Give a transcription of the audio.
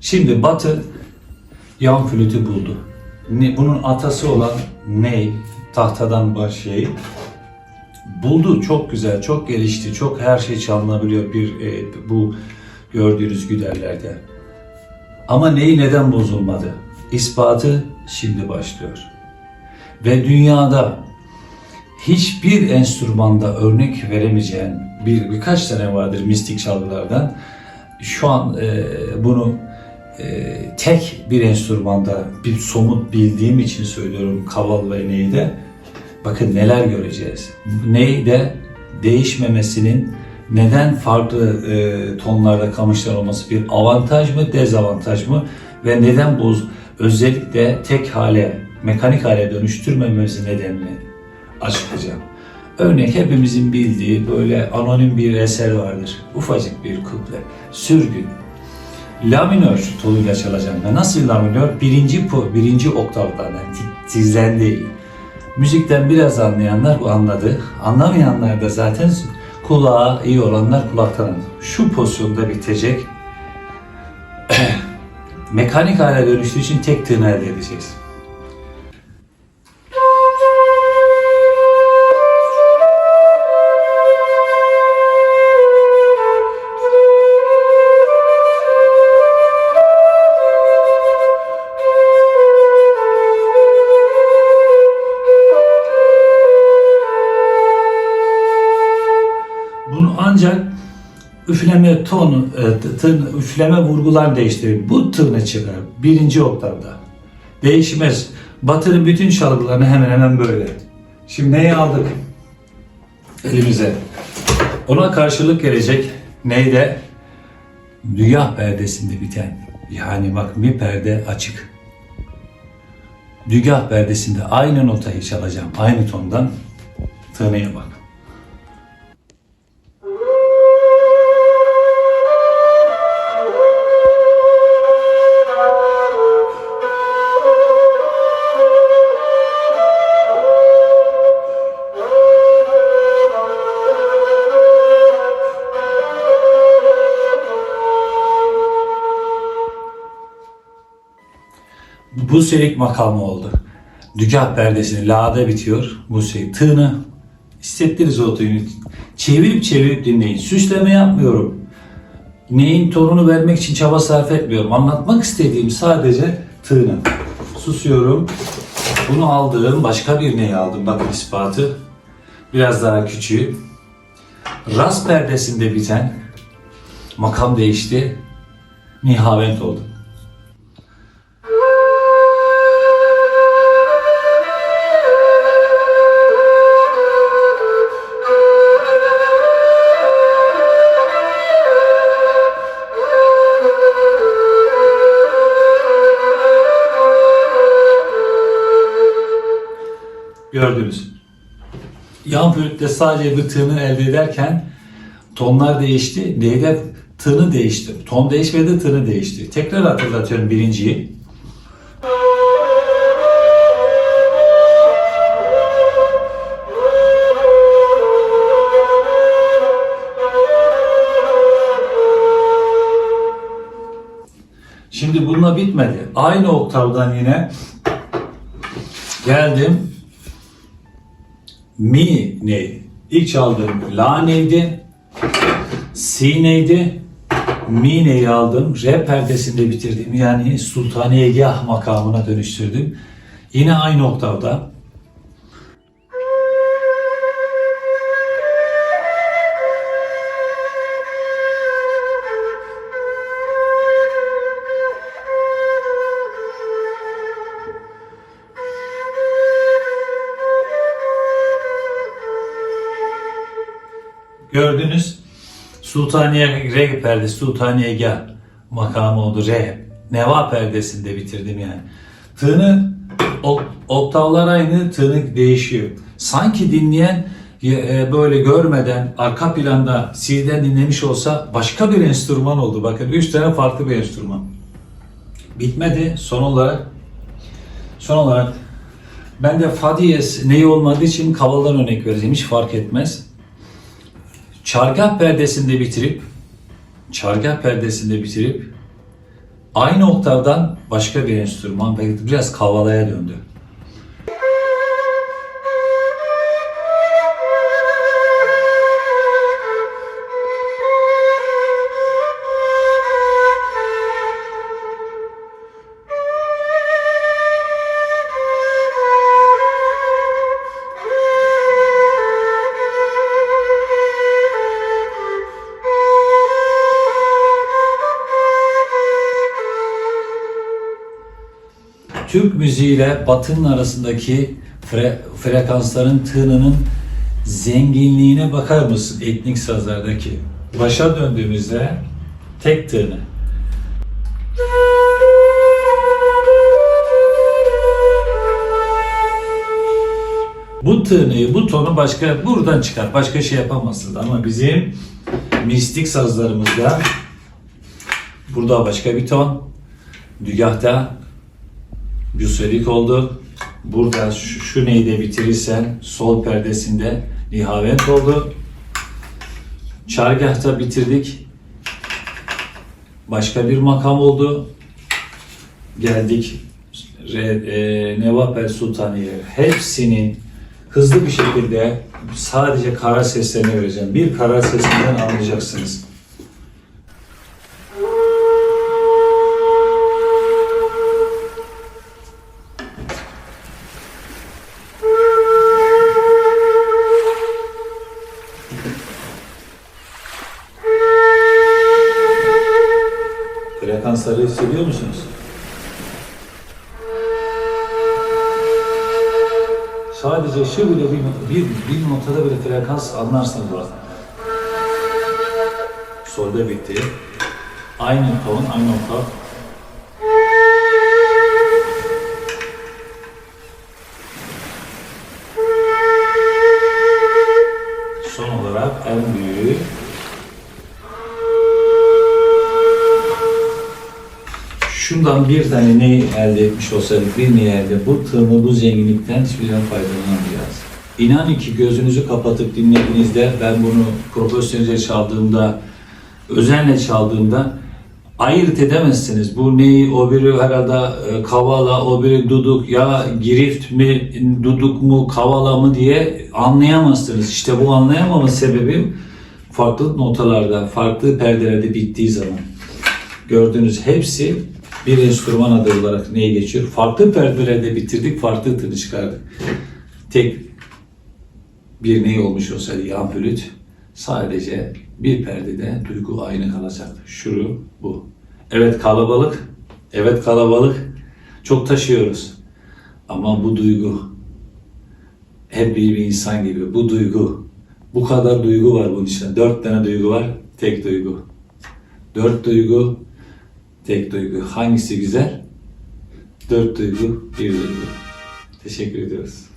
Şimdi Batı yan flütü buldu. Bunun atası olan ney? Tahtadan başlayıp buldu. Çok güzel, çok gelişti, çok her şey çalınabiliyor bir e, bu gördüğünüz güderlerde. Ama neyi neden bozulmadı? İspatı şimdi başlıyor. Ve dünyada hiçbir enstrümanda örnek veremeyeceğin bir birkaç tane vardır mistik çalgılardan. Şu an e, bunu tek bir enstrümanda bir somut bildiğim için söylüyorum kaval ve neyde. Bakın neler göreceğiz. Neyde değişmemesinin neden farklı e, tonlarda kamışlar olması bir avantaj mı dezavantaj mı ve neden bu özellikle tek hale mekanik hale dönüştürmemesi nedenini açıklayacağım. Örnek hepimizin bildiği böyle anonim bir eser vardır. Ufacık bir kuple. Sürgün. La minör tonuyla çalacağım. Nasıl la minör? Birinci, po- birinci oktavdan yani ti- tizden değil. Müzikten biraz anlayanlar anladı. Anlamayanlar da zaten kulağa iyi olanlar kulaktan anladı. Şu pozisyonda bitecek. Mekanik hale dönüştüğü için tek tını elde edeceğiz. Üfleme tonu, e, tın, üfleme vurgular değiştirir. Bu tını çıkar birinci oktavda. Değişmez. Batının bütün çalgılarını hemen hemen böyle. Şimdi neyi aldık elimize? Ona karşılık gelecek neyde? Dünya perdesinde biten. Yani bak bir perde açık. Dünya perdesinde aynı notayı çalacağım. Aynı tondan tınıya bak. Bu serik makamı oldu. Dügah perdesini la'da bitiyor. Bu serik tığını hissettiririz o tığını. Çevirip çevirip dinleyin. Süsleme yapmıyorum. Neyin tonunu vermek için çaba sarf etmiyorum. Anlatmak istediğim sadece tığını. Susuyorum. Bunu aldığım başka bir neyi aldım. Bakın ispatı. Biraz daha küçüğü. Ras perdesinde biten makam değişti. Nihavent oldu. Gördünüz. Yan flütte sadece bir tığını elde ederken tonlar değişti. Neyde tığını değişti. Ton değişmedi, tığını değişti. Tekrar hatırlatıyorum birinciyi. Şimdi bununla bitmedi. Aynı oktavdan yine geldim. Mi neydi? İlk çaldığım La neydi? Si neydi? Mi neyi aldım? Re perdesinde bitirdim. Yani Sultaniyegah makamına dönüştürdüm. Yine aynı oktavda. Gördünüz. Sultaniye Re perdesi, Sultaniyegah makamı oldu Re. Neva perdesinde bitirdim yani. Tığını ok- oktavlar aynı, tığını değişiyor. Sanki dinleyen e, böyle görmeden arka planda CD'den dinlemiş olsa başka bir enstrüman oldu. Bakın üç tane farklı bir enstrüman. Bitmedi. Son olarak son olarak ben de fa diyez neyi olmadığı için kavaldan örnek vereceğim. Hiç fark etmez. Çargah perdesinde bitirip çargah perdesinde bitirip Aynı oktavdan başka bir enstrüman belki biraz kavalaya döndü. Türk müziği ile Batı'nın arasındaki fre- frekansların tınının zenginliğine bakar mısın etnik sazlardaki? Başa döndüğümüzde tek tığını. Bu tığını, bu tonu başka buradan çıkar. Başka şey yapamazsınız. Ama bizim mistik sazlarımızda burada başka bir ton. Dügahta Büselik oldu. Burada şu, şu neyde bitirirsen sol perdesinde nihavent oldu. Çargahta bitirdik. Başka bir makam oldu. Geldik Re, e, Nevapel Sultaniye. Hepsinin hızlı bir şekilde sadece kara seslerini vereceğim. Bir kara sesinden anlayacaksınız. Sadece şu bile bir, bir, bir notada bile frekans anlarsınız zaten. Solda bitti. Aynı ton, aynı oktav. Şundan bir tane ne elde etmiş olsaydık, bir ne elde, bu tığımı, bu zenginlikten hiçbir zaman faydalanamayacağız. İnanın ki gözünüzü kapatıp dinlediğinizde, ben bunu profesyonelce çaldığımda, özenle çaldığımda ayırt edemezsiniz. Bu neyi, o biri herhalde e, kavala, o biri duduk, ya girift mi, duduk mu, kavala mı diye anlayamazsınız. İşte bu anlayamama sebebim farklı notalarda, farklı perdelerde bittiği zaman gördüğünüz hepsi bir enstrüman adı olarak neye geçiyor? Farklı perdelerde bitirdik, farklı tını çıkardık. Tek bir ney olmuş olsaydı yan flüt sadece bir perdede duygu aynı kalacaktı. Şuru bu. Evet kalabalık, evet kalabalık. Çok taşıyoruz. Ama bu duygu hep bir, bir insan gibi. Bu duygu. Bu kadar duygu var bunun içinde. Dört tane duygu var, tek duygu. Dört duygu, tek duygu. Hangisi güzel? Dört duygu, bir duygu. Teşekkür ediyoruz.